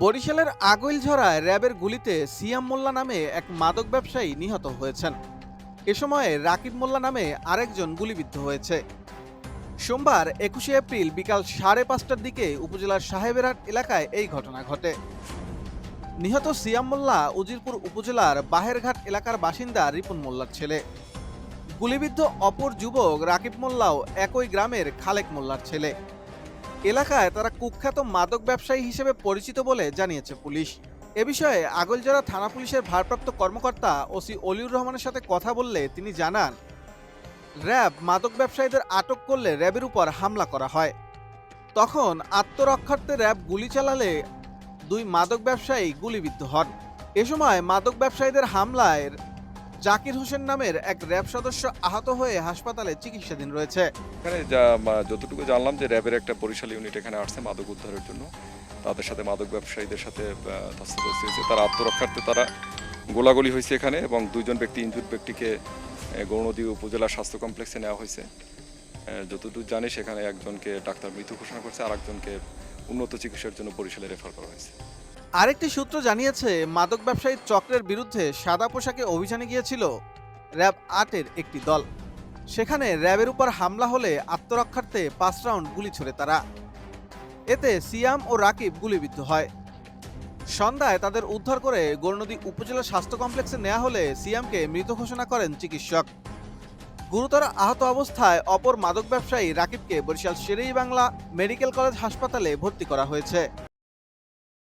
বরিশালের আগৈলঝড়ায় র্যাবের গুলিতে সিয়াম মোল্লা নামে এক মাদক ব্যবসায়ী নিহত হয়েছেন। এ সময়ে রাকিব মোল্লা নামে আরেকজন গুলিবিদ্ধ হয়েছে। সোমবার একুশে এপ্রিল বিকাল সাড়ে পাঁচটার দিকে উপজেলার সাহেবেরহাট এলাকায় এই ঘটনা ঘটে। নিহত সিয়াম মোল্লা উজিরপুর উপজেলার বাহেরঘাট এলাকার বাসিন্দা রিপুন মোল্লার ছেলে। গুলিবিদ্ধ অপর যুবক রাকিব মোল্লাও একই গ্রামের খালেক মোল্লার ছেলে। এলাকায় তারা কুখ্যাত মাদক ব্যবসায়ী হিসেবে পরিচিত বলে জানিয়েছে পুলিশ। এ বিষয়ে আগলজোড়া থানা পুলিশের ভারপ্রাপ্ত কর্মকর্তা ওসি অলিউর রহমানের সাথে কথা বললে তিনি জানান, র্যাব মাদক ব্যবসায়ীদের আটক করলে র্যাবের উপর হামলা করা হয়। তখন আত্মরক্ষার্থে র্যাব গুলি চালালে দুই মাদক ব্যবসায়ী গুলিবিদ্ধ হন। এ সময় মাদক ব্যবসায়ীদের হামলায় জাকির হোসেন নামের এক র্যাব সদস্য আহত হয়ে হাসপাতালে চিকিৎসাধীন রয়েছে। এখানে যতটুকু জানলাম যে র্যাবের একটা বরিশাল ইউনিট এখানে আসছে মাদক উদ্ধারের জন্য। তাদের সাথে মাদক ব্যবসায়ীদের সাথে ধস্তাধস্তি হয়েছে। তারা আত্মরক্ষার্থে তারা গোলাগুলি হয়েছে এখানে এবং দুইজন ব্যক্তি ইনজুর ব্যক্তিকে গৌরনদী উপজেলা স্বাস্থ্য কমপ্লেক্সে নেওয়া হয়েছে। যতদূর জানি সেখানে একজনকে ডাক্তার মৃত ঘোষণা করছে আর একজনকে উন্নত চিকিৎসার জন্য বরিশালে রেফার করা হয়েছে। আরেকটি সূত্র জানিয়েছে, মাদক ব্যবসায়ী চক্রের বিরুদ্ধে সাদা পোশাকে অভিযানে গিয়েছিল র্যাব আটের একটি দল। সেখানে র্যাবের উপর হামলা হলে আত্মরক্ষার্থে পাঁচ রাউন্ড গুলি ছোড়ে তারা। এতে সিয়াম ও রাকিব গুলিবিদ্ধ হয়। সন্ধ্যায় তাদের উদ্ধার করে গৌরনদী উপজেলা স্বাস্থ্য কমপ্লেক্সে নেওয়া হলে সিয়ামকে মৃত ঘোষণা করেন চিকিৎসক। গুরুতর আহত অবস্থায় অপর মাদক ব্যবসায়ী রাকিবকে বরিশাল শেরেই বাংলা মেডিকেল কলেজ হাসপাতালে ভর্তি করা হয়েছে।